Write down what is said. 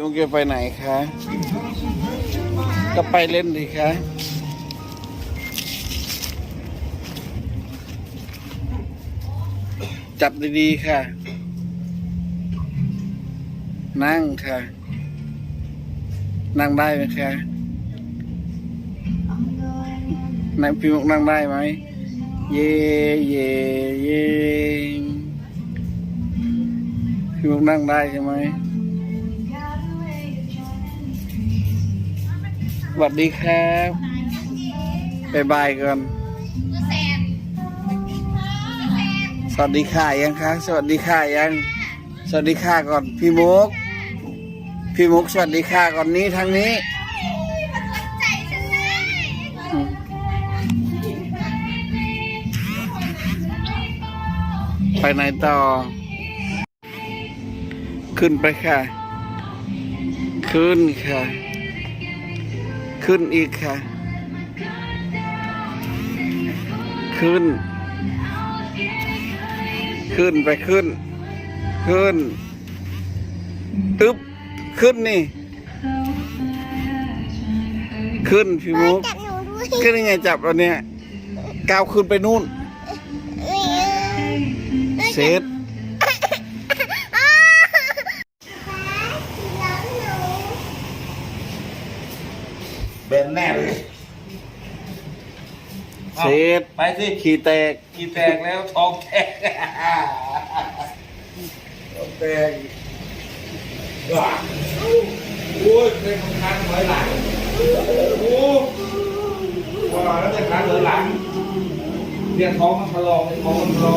ลุงเกไปไหนคะก็ไปเล่นดิคะจับดีๆค่ะ นั่งค่ะ นั่งได้ไหมคะนั่งพี่มุกนั่งได้ไหม เย่เย่เย่พี่มุกนั่งได้ใช่ไหม วัสดีครับบายบายก่อนสวัสดีค่ะยังคะสวัสดีค่ะยัง สวัสดีค่ะก่อนพี่มุก พี่มุกสวัสดีค่ะก่อนนี้ทางนี้อืมไปไหนต่อ ขึ้นไปค่ะ ขึ้นค่ะ ขึ้นอีกค่ะ ขึ้น ขึ้นไปขึ้น ขึ้น ตึ๊บ ขึ้นนี่ ขึ้นพี่มุกจับหนูด้วยขึ้นยังไงจับเราเนี่ยก้าวขึ้นไปนู่นเซต เบนแน่เลยเซตไปสิขี่แตกกี่แตกแล้วทองแตกทองแตกว้าโอ้ยเป็นคนคันถอยหลังโอ้ว้าแล้วจะคันถอยหลังเนี่ยท้องมันถลอกท้องมันถลอก